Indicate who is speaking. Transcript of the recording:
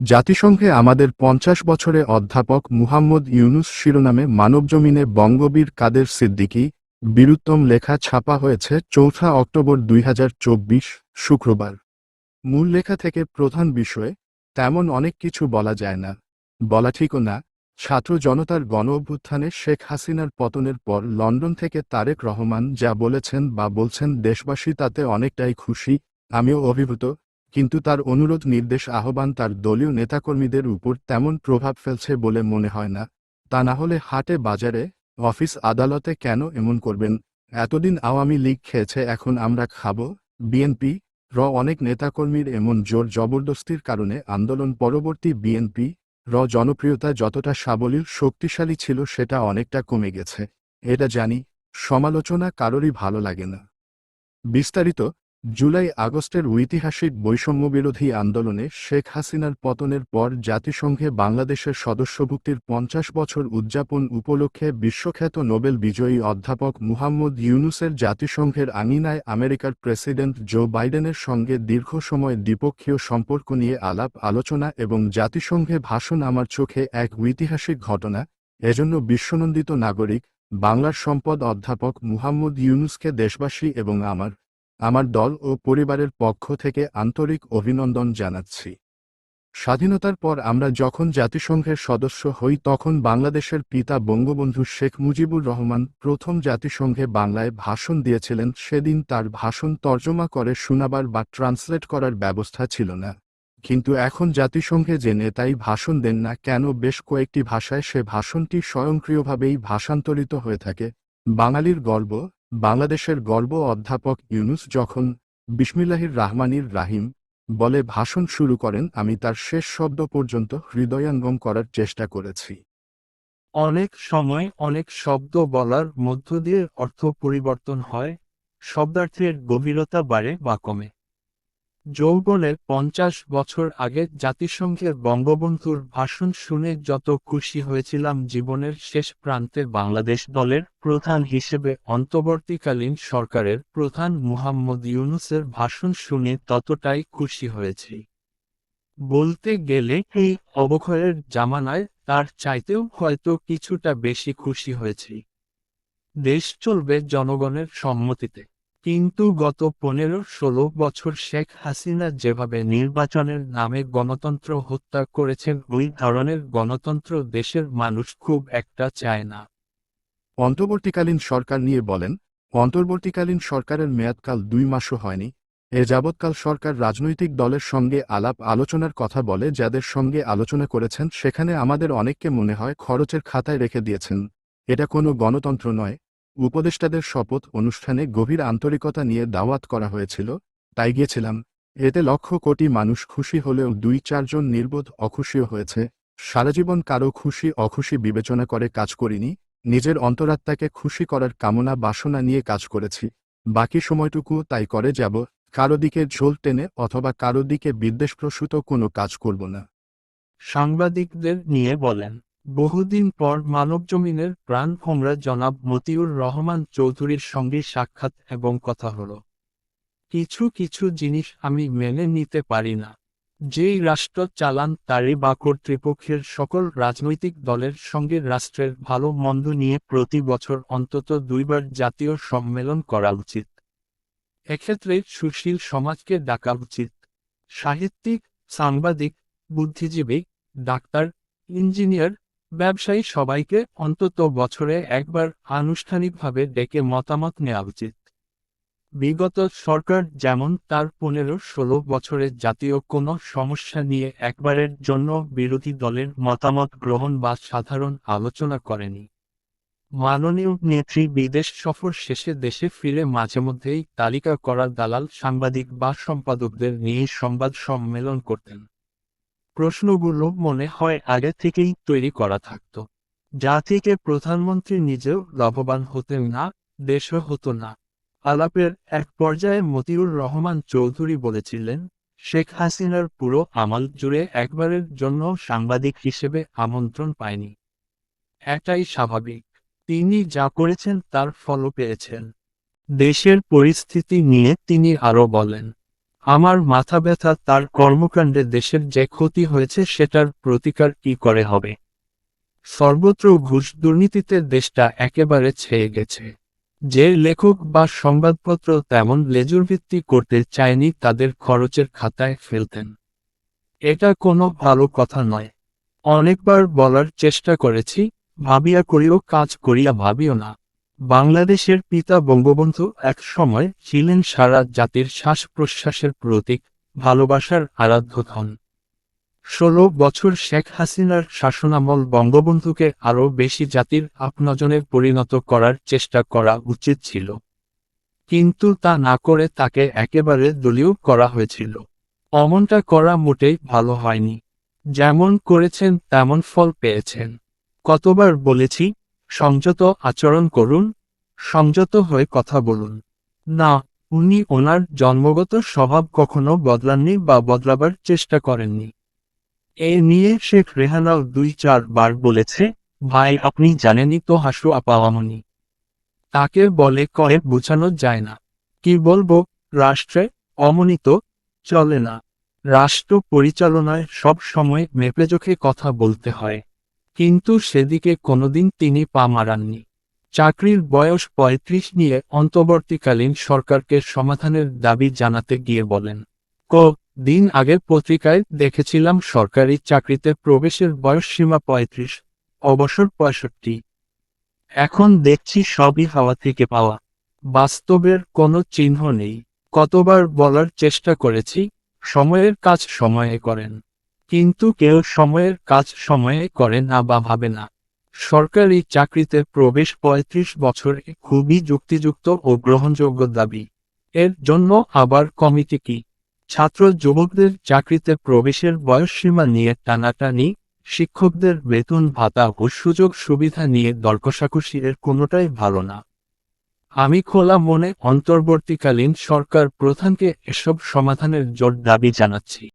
Speaker 1: জাতিসংঘে আমাদের পঞ্চাশ বছরে অধ্যাপক মুহাম্মদ ইউনুস শিরোনামে মানবজমিনে বঙ্গবীর কাদের সিদ্দিকী বীরুত্তম লেখা ছাপা হয়েছে চৌঠা অক্টোবর দুই হাজার চব্বিশ শুক্রবার। মূল লেখা থেকে প্রধান বিষয়ে, তেমন অনেক কিছু বলা যায় না। বলা ঠিকও না, ছাত্র জনতার গণ অভ্যুত্থানে শেখ হাসিনার পতনের পর লন্ডন থেকে তারেক রহমান যা বলেছেন বা বলছেন দেশবাসী তাতে অনেকটাই খুশি, আমিও অভিভূত কিন্তু তার অনুরোধ, নির্দেশ, আহ্বান তার দলীয় নেতাকর্মীদের উপর তেমন প্রভাব ফেলছে বলে মনে হয় না। তা না হলে হাটে, বাজারে, অফিস, আদালতে কেন এমন করবেন? এতদিন আওয়ামী লীগ খেয়েছে, এখন আমরা খাব। বিএনপি, র অনেক নেতাকর্মীর এমন জোর জবরদস্তির কারণে আন্দোলন, পরবর্তী বিএনপি, র জনপ্রিয়তা যতটা সাবলীল, শক্তিশালী ছিল সেটা অনেকটা কমে গেছে। এটা জানি, সমালোচনা কারোরই ভালো লাগে না। বিস্তারিত জুলাই আগস্টের ঐতিহাসিক বৈষম্যবিরোধী আন্দোলনে শেখ হাসিনার পতনের পর জাতিসংঘে বাংলাদেশের সদস্যভুক্তির পঞ্চাশ বছর উদযাপন উপলক্ষে বিশ্বখ্যাত নোবেল বিজয়ী অধ্যাপক মুহাম্মদ ইউনুসের জাতিসংঘের আঙিনায় আমেরিকার প্রেসিডেন্ট জো বাইডেনের সঙ্গে দীর্ঘ সময় দ্বিপক্ষীয় সম্পর্ক নিয়ে আলাপ আলোচনা এবং জাতিসংঘে ভাষণ আমার চোখে এক ঐতিহাসিক ঘটনা, এজন্য বিশ্বনন্দিত নাগরিক, বাংলার সম্পদ অধ্যাপক মুহাম্মদ ইউনুসকে দেশবাসী এবং আমার আমার দল ও পরিবারের পক্ষ থেকে আন্তরিক অভিনন্দন জানাচ্ছি। স্বাধীনতার পর আমরা যখন জাতিসংঘের সদস্য হই তখন বাংলাদেশের পিতা বঙ্গবন্ধু শেখ মুজিবুর রহমান প্রথম জাতিসংঘে বাংলায় ভাষণ দিয়েছিলেন, সেদিন তার ভাষণ তর্জমা করে শোনাবার বা ট্রান্সলেট করার ব্যবস্থা ছিল না। কিন্তু এখন জাতিসংঘে যে নেতাই ভাষণ দেন না কেন বেশ কয়েকটি ভাষায় সে ভাষণটি স্বয়ংক্রিয়ভাবেই ভাষান্তরিত হয়ে থাকে। বাঙালির গর্ব বাংলাদেশের গর্ব অধ্যাপক ইউনুস যখন বিসমিল্লাহির রাহমানির রাহিম বলে ভাষণ শুরু করেন, আমি তার শেষ শব্দ পর্যন্ত হৃদয়াঙ্গম করার চেষ্টা করেছি।
Speaker 2: অনেক সময় অনেক শব্দ বলার মধ্য দিয়ে অর্থ পরিবর্তন হয়, শব্দার্থের গভীরতা বাড়ে বা কমে। যৌবনের পঞ্চাশ বছর আগে জাতিসংঘের বঙ্গবন্ধুর ভাষণ শুনে যত খুশি হয়েছিলাম জীবনের শেষ প্রান্তে বাংলাদেশ দলের প্রধান হিসেবে অন্তর্বর্তীকালীন সরকারের প্রধান মুহাম্মদ ইউনুসের ভাষণ শুনে ততটাই খুশি হয়েছি। বলতে গেলে এই অবক্ষয়ের জামানায় তার চাইতেও হয়তো কিছুটা বেশি খুশি হয়েছি। দেশ চলবে জনগণের সম্মতিতে। কিন্তু গত পনেরো ষোলো বছর শেখ হাসিনা যেভাবে নির্বাচনের নামে গণতন্ত্র হত্যা করেছেন, ওই ধরনের গণতন্ত্র দেশের মানুষ খুব একটা চায় না।
Speaker 1: অন্তর্বর্তীকালীন সরকার নিয়ে বলেন, অন্তর্বর্তীকালীন সরকারের মেয়াদকাল দুই মাসও হয়নি। এ যাবৎকাল সরকার রাজনৈতিক দলের সঙ্গে আলাপ আলোচনার কথা বলে, যাদের সঙ্গে আলোচনা করেছেন, সেখানে আমাদের অনেককে মনে হয় খরচের খাতায় রেখে দিয়েছেন। এটা কোনো গণতন্ত্র নয়। উপদেষ্টাদের শপথ অনুষ্ঠানে গভীর আন্তরিকতা নিয়ে দাওয়াত করা হয়েছিল, তাই গিয়েছিলাম এতে লক্ষ কোটি মানুষ খুশি হলেও দুই চারজন নির্বোধ অখুশিও হয়েছে। সারাজীবন কারও খুশি অখুশি বিবেচনা করে কাজ করিনি, নিজের অন্তরাত্মাকে খুশি করার কামনা বাসনা নিয়ে কাজ করেছি। বাকি সময়টুকু তাই করে যাব, কারও দিকে ঝোল টেনে অথবা কারও দিকে বিদ্বেষপ্রসূত কোনো কাজ করব না।
Speaker 2: সাংবাদিকদের নিয়ে বলেন। বহুদিন পর মানবজমিনের প্রাণ ভোমরা জনাব মতিউর রহমান চৌধুরীর সঙ্গে সাক্ষাৎ এবং কথা হলো। কিছু কিছু জিনিস আমি মেনে নিতে পারি না। যেই রাষ্ট্র চালান তারই বা কর্তৃপক্ষের সকল রাজনৈতিক দলের সঙ্গে রাষ্ট্রের ভালো মন্দ নিয়ে প্রতি বছর অন্তত দুইবার জাতীয় সম্মেলন করা উচিত। এক্ষেত্রে সুশীল সমাজকে ডাকা উচিত। সাহিত্যিক, সাংবাদিক, বুদ্ধিজীবী, ডাক্তার, ইঞ্জিনিয়ার ব্যবসায়ী সবাইকে অন্তত বছরে একবার আনুষ্ঠানিকভাবে ডেকে মতামত নেওয়া উচিত। বিগত সরকার যেমন তার পনেরো ষোলো বছরে জাতীয় কোনো সমস্যা নিয়ে একবারের জন্য বিরোধী দলের মতামত গ্রহণ বা সাধারণ আলোচনা করেনি। মাননীয় নেত্রী বিদেশ সফর শেষে দেশে ফিরে মাঝে মধ্যেই তালিকা করা দালাল সাংবাদিক বা সম্পাদকদের নিয়ে সংবাদ সম্মেলন করতেন। প্রশ্নগুলো মনে হয় আগে থেকেই তৈরি করা থাকত। যা থেকে প্রধানমন্ত্রী নিজেও লাভবান হতেন না, দেশও হতো না। আলাপের এক পর্যায়ে মতিউর রহমান চৌধুরী বলেছিলেন, শেখ হাসিনার পুরো আমাল জুড়ে একবারের জন্য সাংবাদিক হিসেবে আমন্ত্রণ পায়নি। এটাই স্বাভাবিক। তিনি যা করেছেন তার ফলও পেয়েছেন। দেশের পরিস্থিতি নিয়ে তিনি আরও বলেন আমার মাথা ব্যথা তার কর্মকাণ্ডে দেশের যে ক্ষতি হয়েছে সেটার প্রতিকার কি করে হবে? সর্বত্র ঘুষ দুর্নীতিতে দেশটা একেবারে ছেয়ে গেছে। যে লেখক বা সংবাদপত্র তেমন লেজুরভিত্তি করতে চায়নি তাদের খরচের খাতায় ফেলতেন। এটা কোনো ভালো কথা নয়। অনেকবার বলার চেষ্টা করেছি, ভাবিয়া করিও, কাজ করিয়া ভাবিও না। বাংলাদেশের পিতা বঙ্গবন্ধু এক সময় ছিলেন সারা জাতির শ্বাস প্রশ্বাসের প্রতীক, ভালোবাসার আরাধ্য ধন। ষোলো বছর শেখ হাসিনার শাসনামল বঙ্গবন্ধুকে আরও বেশি জাতির আপনজনে পরিণত করার চেষ্টা করা উচিত ছিল। কিন্তু তা না করে তাকে একেবারে দলীয় করা হয়েছিল। অমনটা করা মোটেই ভালো হয়নি। যেমন করেছেন তেমন ফল পেয়েছেন। কতবার বলেছি সংযত আচরণ করুন, সংযত হয়ে কথা বলুন। না, উনি ওনার জন্মগত স্বভাব কখনো বদলাননি বা বদলাবার চেষ্টা করেননি। এ নিয়ে শেখ রেহানাও দুই চার বার বলেছে, ভাই, আপনি জানেনই তো হাসু আপাওয়ামনি তাকে বলে কয়ে বোঝানো যায় না। কি বলব, রাষ্ট্রে অমনিত চলে না। রাষ্ট্র পরিচালনায় সব সময় মেপে চোখে কথা বলতে হয়। কিন্তু সেদিকে কোনোদিন তিনি পা মারাননি। চাকরির বয়স পঁয়ত্রিশ নিয়ে অন্তর্বর্তীকালীন সরকারকে সমাধানের দাবি জানাতে গিয়ে বলেন, ক, দিন আগে পত্রিকায় দেখেছিলাম সরকারি চাকরিতে প্রবেশের বয়স সীমা পঁয়ত্রিশ, অবসর পঁয়ষট্টি। এখন দেখছি সবই হাওয়া থেকে পাওয়া। বাস্তবের কোনো চিহ্ন নেই। কতবার বলার চেষ্টা করেছি, সময়ের কাজ সময়ে করেন। কিন্তু কেউ সময়ের কাজ সময়ে করে না বা ভাবে না। সরকারি চাকরিতে প্রবেশ পঁয়ত্রিশ বছরে খুবই যুক্তিযুক্ত ও গ্রহণযোগ্য দাবি। এর জন্য আবার কমিটি কি? ছাত্র যুবকদের চাকরিতে প্রবেশের বয়সসীমা নিয়ে টানাটানি, শিক্ষকদের বেতন ভাতা ও সুযোগ সুবিধা নিয়ে দরকষাকষি এর কোনোটাই ভালো না। আমি খোলা মনে অন্তর্বর্তীকালীন সরকার প্রধানকে এসব সমাধানের জোর দাবি জানাচ্ছি।